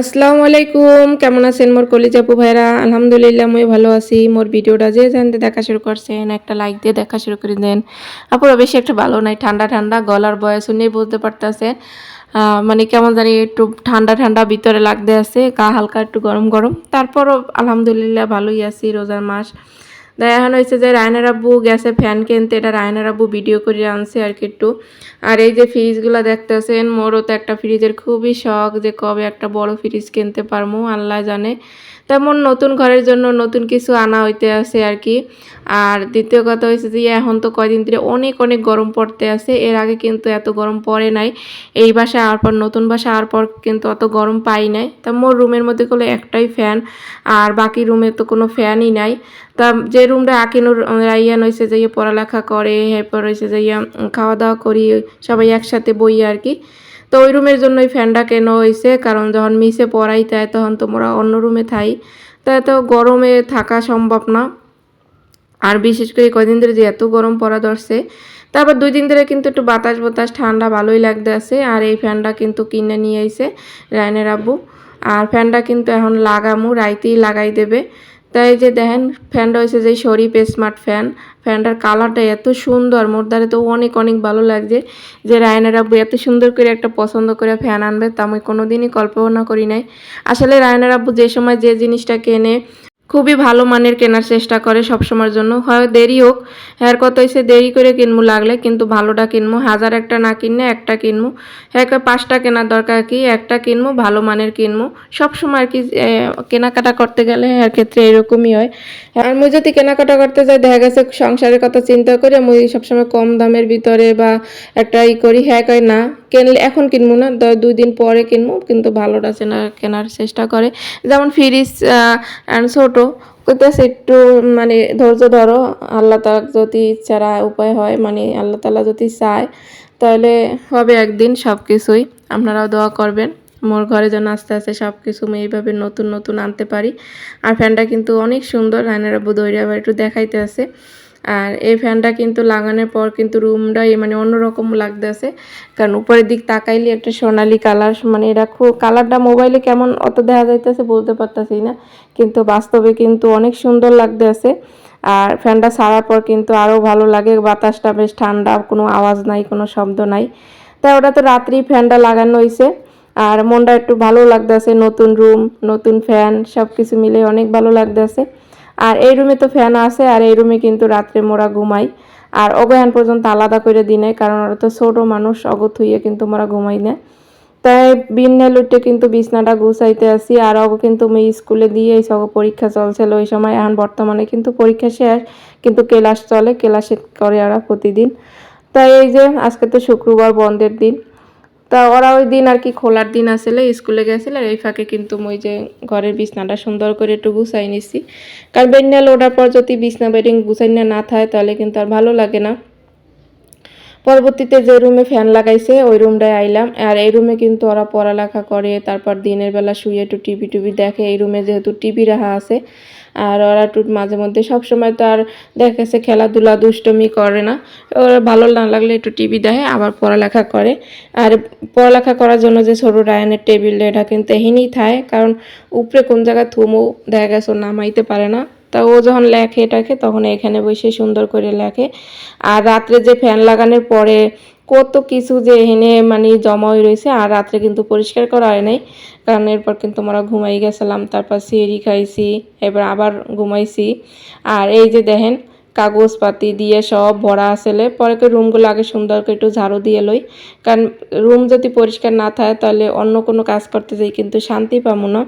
আসসালামু আলাইকুম। কেমন আছেন মোর কলিজাপু ভাইরা? আলহামদুলিল্লাহ, মই ভালো আছি। মোর ভিডিওটা যে জানতে দেখা শুরু করছেন, একটা লাইক দিয়ে দেখা শুরু করে দেন। আপুরা বেশি একটা ভালো নাই, ঠান্ডা ঠান্ডা, গলার বয়স শুনেই বুঝতে পারতেছে। মানে কেমন জানি একটু ঠান্ডা ঠান্ডা ভিতরে লাগতে আছে, গা হালকা একটু গরম গরম। তারপরও আলহামদুলিল্লাহ ভালোই আছি, রোজার মাস। এখন হয়েছে যে রায়নার আব্বু গ্যাসে ফ্যান কিনতে, এটা রায়নার আব্বু ভিডিও করে আনছে আর কি একটু। আর এই যে ফ্রিজগুলো দেখতেছেন, মোরও তো একটা ফ্রিজের খুবই শখ যে কবে একটা বড় ফ্রিজ কিনতে পারব আল্লাহ জানে। তেমন নতুন ঘরের জন্য নতুন কিছু আনা হইতে আছে আর কি। আর দ্বিতীয় কথা হয়েছে যে, এখন তো কয়দিন ধরে অনেক অনেক গরম পড়তে আছে। এর আগে কিন্তু এত গরম পড়ে নাই। এই বাসায় আর পর, নতুন বাসা আর পর কিন্তু অত গরম পাই নাই। তা মোর রুমের মধ্যে কোনো একটাই ফ্যান, আর বাকি রুমে তো কোনো ফ্যানই নাই। তা যে রুমটা আকিনুর রাইয়ান হয়েছে যে পড়ালেখা করে, এরপর হয়েছে যে খাওয়া দাওয়া করি, সবাই একসাথে বই আর কি। তো ওই রুমের জন্য ওই ফ্যানটা কেন হয়েছে কারণ যখন মিসে পড়াই তাই তখন তোমরা অন্য রুমে থাই। তাই তো গরমে থাকা সম্ভব না। আর বিশেষ করে কদিন ধরে যে এত গরম পড়া ধরছে। তারপর দুই দিন ধরে কিন্তু একটু বাতাস বাতাস, ঠান্ডা ভালোই লাগতে আছে। আর এই ফ্যানটা কিন্তু কিনে নিয়ে আইছে রায়নের আব্বু। আর ফ্যানটা কিন্তু এখন লাগামু, রাইতেই লাগাই দেবে। তাই যে দেখেন ফ্যানটা হয়েছে যে শরীফ স্মার্ট ফ্যান ফ্যানটার কালারটা এত সুন্দর মোরদারে তো অনেক অনেক ভালো লাগছে যে রায়নের আব্বু এত সুন্দর করে একটা পছন্দ করে ফ্যান আনবে, তা আমি কোনো দিনই কল্পনা করি নাই। আসলে রায়নের আব্বু যে সময় যে জিনিসটা কেনে খুবই ভালো মানের কেনার চেষ্টা করে সবসময়ের জন্য। হয় দেরি হোক হ্যার কত হয়েছে দেরি করে কিনবো লাগলে কিন্তু ভালোটা কিনবো। হাজার একটা না কিনলে একটা কিনবো। হ্যাঁ পাঁচটা কেনার দরকার কি? একটা কিনবো, ভালো মানের কিনবো। সবসময় আর কি কেনাকাটা করতে গেলে এর ক্ষেত্রে এরকমই হয়। আর মুই যদি কেনাকাটা করতে যাই, দেখা গেছে সংসারের কথা চিন্তা করে মুই সবসময় কম দামের ভিতরে বা একটা ই করি। হ্যাঁ কয় না, কিনলে এখন কিনবো না দুই দিন পরে কিনবো। কিন্তু ভালোটা চেনা, কেনার চেষ্টা করে। যেমন ফ্রিজ ছোট কইতেছে একটু মানে ধৈর্য ধরো, আল্লাহ তালা যদি ইচ্ছারা উপায় হয় মানে আল্লাহ তালা যদি চায়, তাহলে হবে একদিন সব কিছুই আপনারাও দোয়া করবেন, মোর ঘরে যেন আস্তে আস্তে সব কিছু আমি এইভাবে নতুন নতুন আনতে পারি। আর ফ্যানটা কিন্তু অনেক সুন্দর রায়নার আব্বু দৈরে একটু দেখাইতে আছে। আর এই ফ্যানটা কিন্তু লাগানোর পর কিন্তু রুমটাই মানে অন্যরকম লাগতেছে। কারণ উপরের দিক তাকাইলে একটা সোনালি কালার মানে এটা খুব, কালারটা মোবাইলে কেমন অত দেখা যাইতেছে বলতে পারতেছি না। কিন্তু বাস্তবে কিন্তু অনেক সুন্দর লাগতেছে। আর ফ্যানটা সারার পর কিন্তু আরও ভালো লাগে, বাতাসটা বেশ ঠান্ডা, কোনো আওয়াজ নাই, কোনো শব্দ নাই। তাই ওটা তো রাত্রি ফ্যানটা লাগানো হয়েছে আর মনটা একটু ভালো লাগতেছে, নতুন রুম, নতুন ফ্যান সব কিছু মিলে অনেক ভালো লাগতেছে। আর এই রুমে তো ফ্যান আছে, আর এই রুমে কিন্তু রাত্রে মোরা ঘুমাই। আর অগয়ান পর্যন্ত আলাদা করে দিনে, কারণ ওরা তো ছোট মানুষ, অগত হইয়ে কিন্তু মোরা ঘুমাই না। তাই বিন্যাল উঠে কিন্তু বিছনাটা গুছাইতে আসি, আর অগ কিন্তু মেয়ে স্কুলে দিয়ে এই সব পরীক্ষা চলছিল ওই সময়, এখন বর্তমানে কিন্তু পরীক্ষা শেষ, কিন্তু ক্লাস চলে, ক্লাসে করে ওরা প্রতিদিন। তাই এই যে, আজকে তো শুক্রবার বন্ধের দিন। তা ওরা ওই দিন আর কি খোলার দিন আসলে, স্কুলে গেছিল আর এই ফাঁকে কিন্তু ওই যে ঘরের বিছনাটা সুন্দর করে একটু গুছাই নিছি। কারণ বেন্ডাল ওঠার পর যদি বিছনা বেডিং গুছাই না থাকে তাহলে কিন্তু আর ভালো লাগে না। পরবর্তীতে যে রুমে ফ্যান লাগাইছে, ওই রুমটায় আইলাম। আর এই রুমে কিন্তু ওরা পড়ালেখা করে, তারপর দিনের বেলা শুয়ে একটু টিভি টুভি দেখে। এই রুমে যেহেতু টিভি রাখা আছে, আর ওরা একটু মাঝে মধ্যে সবসময় তো আর দেখেছে, খেলাধুলা দুষ্টমি করে না। ওরা ভালো না লাগলে একটু টিভি দেখে, আবার পড়ালেখা করে। আর পড়ালেখা করার জন্য যে ছোটো রায়নের টেবিল এটা কিন্তু এহিনই থাকে। কারণ উপরে কোন জায়গায় থুমো, দেখা গেছে নামাইতে পারে না। তা ও যখন লেখে টাখে তখন এখানে বসে সুন্দর করে লেখে। আর রাত্রে যে ফ্যান লাগানোর পরে কত কিছু যে এখানে মানে জমা হয়ে রয়েছে, আর রাত্রে কিন্তু পরিষ্কার করা হয় নাই। কারণ এরপর কিন্তু আমরা ঘুমাই গেছিলাম, তারপর সিঁড়ি খাইছি, এবার আবার ঘুমাইছি। আর এই যে দেখেন, কাগজপাতি দিয়ে সব ভরা আসলে পরে রুমগুলো আগে সুন্দর করে একটু ঝাড়ু দিয়ে লই। কারণ রুম যদি পরিষ্কার না থাকে, তাহলে অন্য কোনো কাজ করতে যাই কিন্তু শান্তি পাবো না।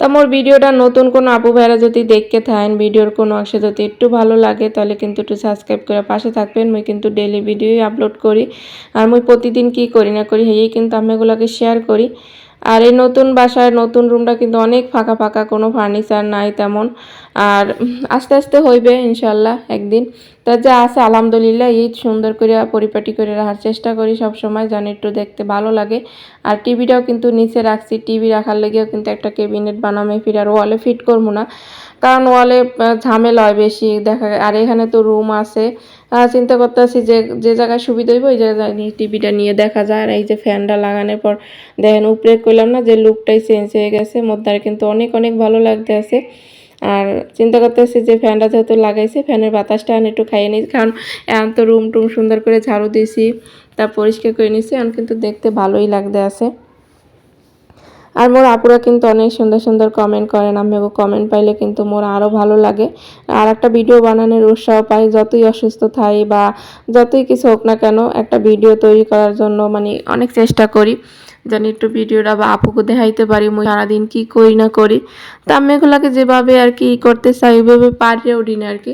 তা মোর ভিডিওটা নতুন কোনো আপু ভাইরা যদি দেখতে থাকেন, ভিডিওর কোনো অংশ যদি একটু ভালো লাগে, তাহলে কিন্তু একটু সাবস্ক্রাইব করে পাশে থাকবেন। মুই কিন্তু ডেলি ভিডিওই আপলোড করি। আর মুই প্রতিদিন কি করি না করি, হেই কিন্তু আমি এগুলোকে শেয়ার করি। আর এই নতুন বাসায়, নতুন রুমটা কিন্তু অনেক ফাঁকা ফাঁকা, কোনো ফার্নিচার নাই তেমন। আর আস্তে আস্তে হইবে ইনশাল্লাহ একদিন। তা যা আছে, আলহামদুলিল্লাহ, ঈদ সুন্দর করে পরিপাটি করে রাখার চেষ্টা করি সব সময় যেন একটু দেখতে ভালো লাগে। আর টিভিটাও কিন্তু নিচে রাখছি, টিভি রাখার লেগেও কিন্তু একটা ক্যাবিনেট বানামে ফির আর ওয়ালে ফিট করব না। কারণ ওয়ালে ঝামেলা হয় বেশি, দেখা আর এখানে তো রুম আছে। চিন্তা করতেছি যে যে জায়গায় সুবিধা হইব, ওই জায়গায় টিভিটা নিয়ে দেখা যায়। আর এই যে ফ্যানটা লাগানোর পর, দেখেন, উপরে করলাম না যে লুকটাই চেঞ্জ হয়ে গেছে, মধ্যে কিন্তু অনেক অনেক ভালো লাগতে আছে আর চিন্তা করতেছি যে ফ্যানটা যেহেতু লাগাইছে, ফ্যানের বাতাসটা আমি একটু খাইয়ে নিই কারণ এখন তো রুম টুম সুন্দর করে ঝাড়ু দিয়েছি, তা পরিষ্কার করে নিছি এখন কিন্তু দেখতে ভালোই লাগতে আছে। আর মোর আপুরা কিন্তু অনেক সুন্দর সুন্দর কমেন্ট করেন আমি কমেন্ট পাইলে কিন্তু মোর আরও ভালো লাগে। আর একটা ভিডিও বানানোর উৎসাহ পাই, যতই অসুস্থ থাই বা যতই কিছু হোক না কেন, একটা ভিডিও তৈরি করার জন্য মানে অনেক চেষ্টা করি। জানি একটু ভিডিওটা বা আপুকে দেখাইতে পারি, মুই সারাদিন কি করি না করি। তা আমি এগুলাকে যেভাবে আর কি করতে চাই, ওইভাবে পারে উঠি না আর কি।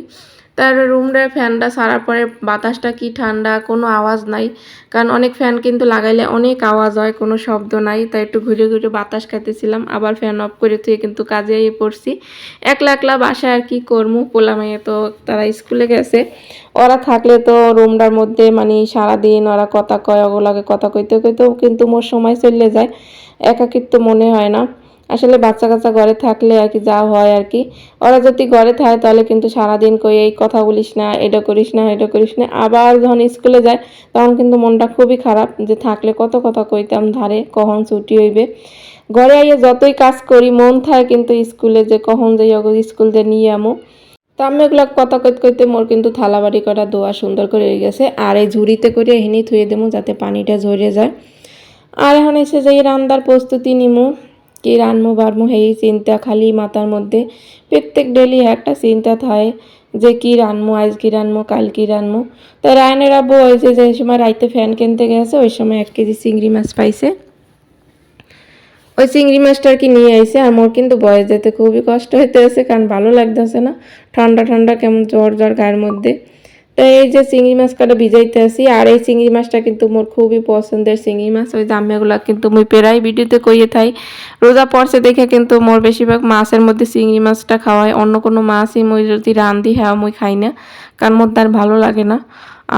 তার রুমটার ফ্যানটা সারার পরে বাতাসটা কি ঠান্ডা, কোনো আওয়াজ নাই। কারণ অনেক ফ্যান কিন্তু লাগাইলে অনেক আওয়াজ হয়, কোনো শব্দ নাই। তাই একটু ঘুরে ঘুরে বাতাস খাইতেছিলাম। আবার ফ্যান অফ করে তুই কিন্তু কাজে পড়ছি। একলা একলা বাসায় আর কি করব পোলামাইয়ে তো তারা স্কুলে গেছে। ওরা থাকলে তো রুমটার মধ্যে মানে সারাদিন ওরা কথা কয়, ওগুলাকে কথা কইতে কইতেও কিন্তু মোর সময় চলে যায়। একাকিত্ব মনে হয় না। আসলে বাচ্চা কাচ্চা ঘরে থাকলে আর কি যা হয় আর কি। ওরা যদি ঘরে থাকে তাহলে কিন্তু সারাদিন কই এই কথা বলিস না, এটা করিস না, এটা করিস না। আবার যখন স্কুলে যায় তখন কিন্তু মনটা খুবই খারাপ যে থাকলে কত কথা কইতাম, ধারে কখন ছুটি হইবে। ঘরে আইয়ে যতই কাজ করি, মন থাকে কিন্তু স্কুলে যে কখন যাই স্কুল দিয়ে নিয়ে আমো। তো আমি এগুলো কথা কইতে কইতে মোর কিন্তু থালাবাড়ি করা দোয়া সুন্দর করে হয়ে গেছে। আর এই ঝুড়িতে করে এখানে থুয়ে দেবো যাতে পানিটা ঝরে যায়। আর এখন এসে যে রান্নার প্রস্তুতি নিমু। কি রানমু বাড়মু এই চিন্তা খালি মাথার মধ্যে। প্রত্যেক ডেলি একটা চিন্তা থাকে যে কি রানমু, আজ কি রানমু, কাল কি রানমু। তো রায়নের আব্বু হয়েছে যে সময় রাইতে ফ্যান কিনতে গেছে, ওই সময় এক কেজি চিংড়ি মাছ পাইছে। ওই চিংড়ি মাছটা আর কি নিয়ে আইছে আমার কিন্তু বয়স যেতে খুবই কষ্ট হইতে আছে কারণ ভালো লাগতেছে না। ঠান্ডা ঠান্ডা, কেমন জ্বর জ্বর গায়ের মধ্যে। তো এই যে চিংড়ি মাছ ভিজাইতে আসি, আর এই চিংড়ি মাছটা কিন্তু মোর খুবই পছন্দের চিংড়ি মাছ। ওই দামিয়াগুলো কিন্তু মুই প্রায় ভিডিওতে কইয়ে থাই, রোজা পড়ছে দেখে কিন্তু মোর বেশিরভাগ মাছের মধ্যে চিংড়ি মাছটা খাওয়াই, অন্য কোনো মাছই মুই যদি রান্ধি হ্যাঁ মুই খাই না, কারণ মধ্যে আর ভালো লাগে না।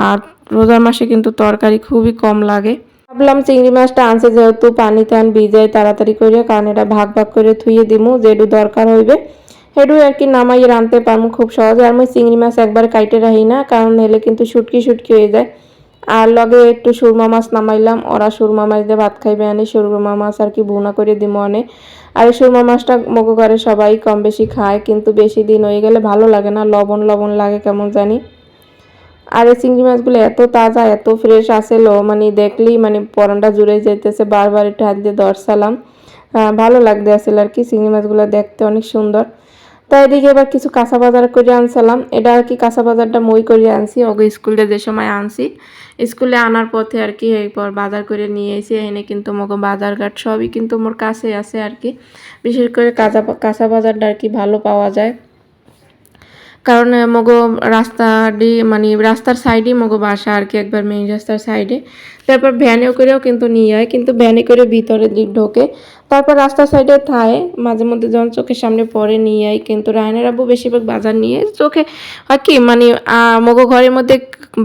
আর রোজার মাসে কিন্তু তরকারি খুবই কম লাগে। ভাবলাম চিংড়ি মাছটা আনছে যেহেতু পানি আন ভিজাই তাড়াতাড়ি করে কারণ এটা ভাগ ভাগ করে থুয়ে দিমু যেটু দরকার হইবে। হেডু আর কি নামাইয়ে রাঁধতে পারব খুব সহজে। আর মই চিংড়ি মাছ একবার কাইটে রাখি না, কারণ হেলে কিন্তু শুটকি শুটকি হয়ে যায়। আর লগে একটু সুরমা মাছ নামাইলাম, ওরা সুরমা মাছ দিয়ে ভাত খাইবে আনি, সুরমা মাছ আর কি ভুনা করে দিব অনে আর এই সুরমা মাছটা মগো করে সবাই কম বেশি খায়, কিন্তু বেশি দিন হয়ে গেলে ভালো লাগে না, লবণ লবণ লাগে কেমন জানি। আর এই চিংড়ি মাছগুলো এত তাজা, এত ফ্রেশ আসেলো মানে দেখলেই মানে পরানটা জুড়ে যেতেছে বারবার একটু হাত দিয়ে দর্শালাম ভালো লাগতে আসলে আর কি চিংড়ি মাছগুলো দেখতে, অনেক সুন্দর। তাই এদিকে এবার কিছু কাঁচা বাজার করে আনছিলাম। এটা আর কি কাঁচা বাজারটা মই করে আনছি ওকে স্কুলে যে সময় আনছি। স্কুলে আনার পথে আর কি এরপর বাজার করে নিয়ে এসে এনে কিন্তু মোকে বাজার ঘাট সবই কিন্তু মোর কাছে আছে আর কি। বিশেষ করে কাঁচা কাঁচা বাজারটা আর কি ভালো পাওয়া যায়। কারণ মগো রাস্তা ডি মানে রাস্তার সাইডে মগো বাসা আর কি একবার মেইন রাস্তার সাইডে তারপর ভ্যানেও করেও কিন্তু নিয়ে যায় কিন্তু ভ্যানে করে ভিতরে ঢোকে। তারপর রাস্তার সাইডে থায়, মাঝে মধ্যে যখন চোখের সামনে পরে নিয়ে যায় কিন্তু রায়নের আব্বু বেশিরভাগ বাজার নিয়ে চোখে হয় কি মানে মগো ঘরের মধ্যে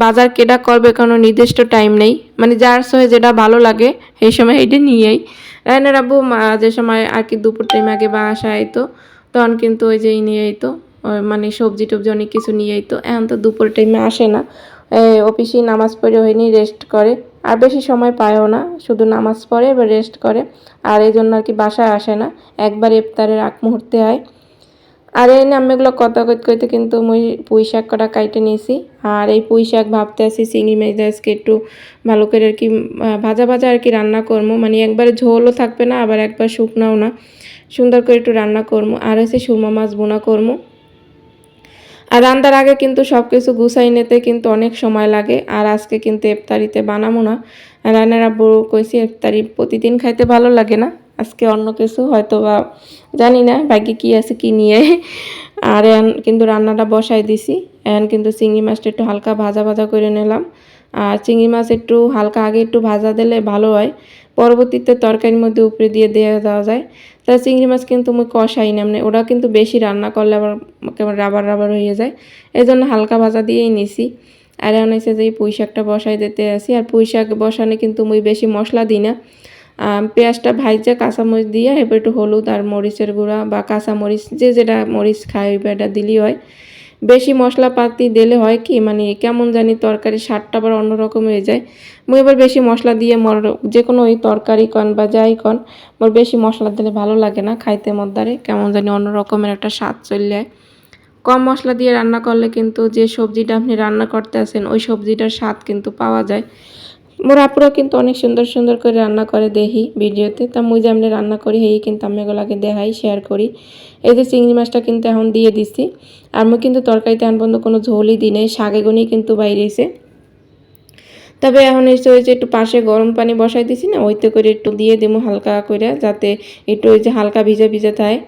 বাজার কেটা করবে কোনো নির্দিষ্ট টাইম নেই। মানে যার সহে যেটা ভালো লাগে, সেই সময় এইটা নিয়েই রায়নের আব্বু যে সময় আর কি দুপুর টাইম আগে বাসা আইতো, তখন কিন্তু ওই যে নিয়ে আইতো। মানে সবজি টবজি অনেক কিছু নিয়ে তো এখন তো দুপুর টাইমে আসে না। অফিসে নামাজ পড়ে হয়নি রেস্ট করে। আর বেশি সময় পায়ও না, শুধু নামাজ পড়ে, এবার রেস্ট করে। আর এই জন্য আর কি বাসায় আসে না। একবার ইফতারের আগ মুহূর্তে হয় আর এই নামগুলো কথা কইতে কইতে কিন্তু মুই পুঁই শাক কটা কাইটে নিয়েছি। আর এই পুঁই শাক ভাবতে আসি চিংড়ি মাছ আজকে একটু ভালো করে আর কি ভাজা ভাজা আর কি রান্না করব মানে একবারে ঝোলও থাকবে না, আবার একবার শুকনাও না। সুন্দর করে একটু রান্না করব আর হচ্ছে সুরমা মাছ বোনা করব আর রান্নার আগে কিন্তু সব কিছু গুছাই নিতে কিন্তু অনেক সময় লাগে। আর আজকে কিন্তু ইফতারিতে বানাবো না। রান্নার আব্বু কইছি, ইফতারি প্রতিদিন খাইতে ভালো লাগে না। আজকে অন্য কিছু হয়তো বা জানি না ভাগ্যে কী আছে, কি নিয়ে। আর এন কিন্তু রান্নাটা বসাই দিছি। এখন কিন্তু চিংড়ি মাছটা একটু হালকা ভাজা ভাজা করে নিলাম। আর চিংড়ি মাছ একটু হালকা আগে একটু ভাজা দিলে ভালো হয়। পরবর্তীতে তরকারির মধ্যে উপরে দিয়ে দেওয়া দেওয়া যায়। তা চিংড়ি মাছ কিন্তু আমি কষাই না মানে ওরা কিন্তু বেশি রান্না করলে আবার কেমন রাবার রাবার হয়ে যায়। এই জন্য হালকা ভাজা দিয়েই নিছি। আর এখন হয়েছে যে পুঁই শাকটা বসাই দিতে আসি। আর পুঁই শাক বসানে কিন্তু মুই বেশি মশলা দিই না। পেঁয়াজটা ভাইজা কাঁচামরিচ দিয়ে এবার একটু হলুদ আর মরিচের গুঁড়া বা কাঁচামরিচ, যে যেটা মরিচ খায় এটা দিলেই হয়। বেশি মশলাপাতি দিলে হয় কি? মানে কেমন জানি তরকারি স্বাদটা আবার অন্যরকম হয়ে যায়। মুই এবার বেশি মশলা দিয়ে মোর যে কোনো ওই তরকারি কন বা যাই কন, মোর বেশি মশলা দিলে ভালো লাগে না খাইতে মদ্দারে কেমন জানি অন্য রকমের একটা স্বাদ চলে যায় কম মশলা দিয়ে রান্না করলে কিন্তু যে সবজিটা আপনি রান্না করতে আছেন ওই সবজিটার স্বাদ কিন্তু পাওয়া যায়। মোর আপুরা কিন্তু অনেক সুন্দর সুন্দর করে রান্না করে দেখি ভিডিওতে। তা মুই যেমনি রান্না করি, হেই কিন্তু আমি এগুলোকে দেখাই শেয়ার করি। এই যে চিংড়ি মাছটা কিন্তু এখন দিয়ে দিছি। আর মুই কিন্তু তরকারিতে আন পর্যন্ত কোনো ঝোলই দিই নাই শাকে কিন্তু বাইরেছে তবে এখন এসে ওই যে একটু পাশে গরম পানি বসাই দিছি না, ওইতে করে একটু দিয়ে দেবো হালকা করে, যাতে একটু ওই যে হালকা ভিজে ভিজে থাকে।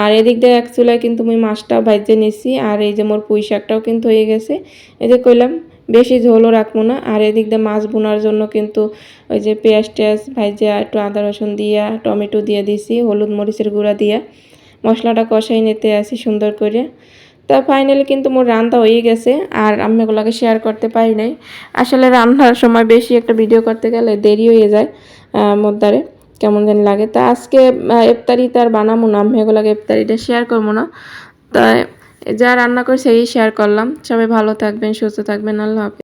আর এদিক দিয়ে এক চুলায় কিন্তু মুই মাছটাও ভাজতে নিছি, আর এই যে মোর পুঁই শাকটাও কিন্তু হয়ে গেছে। এই যে কইলাম বেশি ঝোলও রাখব না। আর এদিক দিয়ে মাছ বোনার জন্য কিন্তু ওই যে পেঁয়াজ টেয়াজ ভাইজা, একটু আদা রসুন দিয়া, টমেটো দিয়ে দিছি, হলুদ মরিচের গুঁড়া দিয়া। মশলাটা কষাই নিতে আসি সুন্দর করে। তা ফাইনালি কিন্তু মোর রান্না হয়ে গেছে, আর আমি এগুলোকে শেয়ার করতে পারি নাই। আসলে রান্নার সময় বেশি একটা ভিডিও করতে গেলে দেরি হয়ে যায় মোদ্দারে কেমন জানি লাগে। তা আজকে ইফতারি তার বানাবো না, আমি এগুলোকে ইফতারিটা শেয়ার করব না। তাই যা রান্না করে সেই শেয়ার করলাম। সবাই ভালো থাকবেন সুস্থ থাকবেন আল্লাহ হাফিজ।